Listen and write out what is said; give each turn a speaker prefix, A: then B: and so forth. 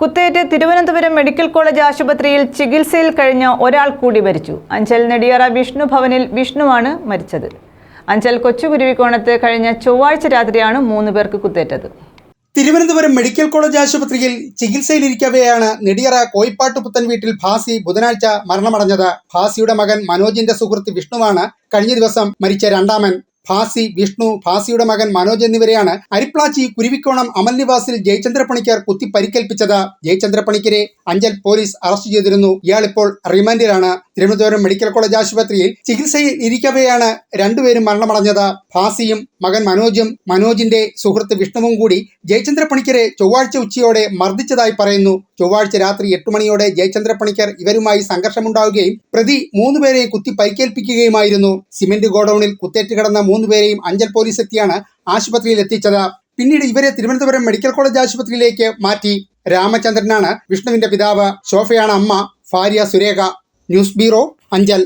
A: കുത്തേറ്റ് Thiruvananthapuram medical college ആശുപത്രിയിൽ ചികിത്സയിൽ കഴിഞ്ഞ ഒരാൾ കൂടി മരിച്ചു. അഞ്ചൽ നെടിയറ വിഷ്ണു ഭവനിൽ വിഷ്ണുവാണ് മരിച്ചത്. അഞ്ചൽ കൊച്ചുകുരുവിക്കോണത്ത് കഴിഞ്ഞ ചൊവ്വാഴ്ച രാത്രിയാണ് മൂന്ന് പേർക്ക് കുത്തേറ്റത്.
B: തിരുവനന്തപുരം മെഡിക്കൽ കോളേജ് ആശുപത്രിയിൽ ചികിത്സയിലിരിക്കവെയാണ് നെടിയറ കോയിപ്പാട്ട് പുത്തൻ വീട്ടിൽ ഭാസി ബുധനാഴ്ച മരണമടഞ്ഞത്. ഭാസിയുടെ മകൻ മനോജിന്റെ സുഹൃത്ത് വിഷ്ണുവാണ് കഴിഞ്ഞ ദിവസം മരിച്ച രണ്ടാമൻ. ഭാസി വിഷ്ണു ഭാസിയുടെ മകൻ മനോജ് എന്നിവരെയാണ് അരിപ്ലാച്ചി കുരുവിക്കോണം അമൽ നിവാസിൽ ജയചന്ദ്ര പണിക്കർ കുത്തി പരിക്കേൽപ്പിച്ചത്. ജയചന്ദ്ര പണിക്കരെ അഞ്ചൽ പോലീസ് അറസ്റ്റ് ചെയ്തിരുന്നു. ഇയാൾ ഇപ്പോൾ റിമാൻഡിലാണ്. തിരുവനന്തപുരം മെഡിക്കൽ കോളേജ് ആശുപത്രിയിൽ ചികിത്സയിൽ ഇരിക്കവെയാണ് രണ്ടുപേരും മരണമടഞ്ഞത്. ഭാസിയും മകൻ മനോജും മനോജിന്റെ സുഹൃത്ത് വിഷ്ണുവും കൂടി ജയചന്ദ്ര പണിക്കരെ ചൊവ്വാഴ്ച ഉച്ചയോടെ മർദ്ദിച്ചതായി പറയുന്നു. ചൊവ്വാഴ്ച രാത്രി എട്ട് മണിയോടെ ജയചന്ദ്ര പണിക്കർ ഇവരുമായി സംഘർഷമുണ്ടാവുകയും പ്രതി മൂന്നുപേരെയും കുത്തി പരിക്കേൽപ്പിക്കുകയുമായിരുന്നു. സിമന്റ് ഗോഡൌണിൽ കുത്തേറ്റ് കിടന്ന മൂന്നുപേരെയും അഞ്ചൽ പോലീസ് എത്തിയാണ് ആശുപത്രിയിൽ എത്തിച്ചത്. പിന്നീട് ഇവരെ തിരുവനന്തപുരം മെഡിക്കൽ കോളേജ് ആശുപത്രിയിലേക്ക് മാറ്റി. രാമചന്ദ്രനാണ് വിഷ്ണുവിന്റെ പിതാവ്. ശോഭയാണ് അമ്മ. ഭാര്യ സുരേഖ. News bureau Anchal.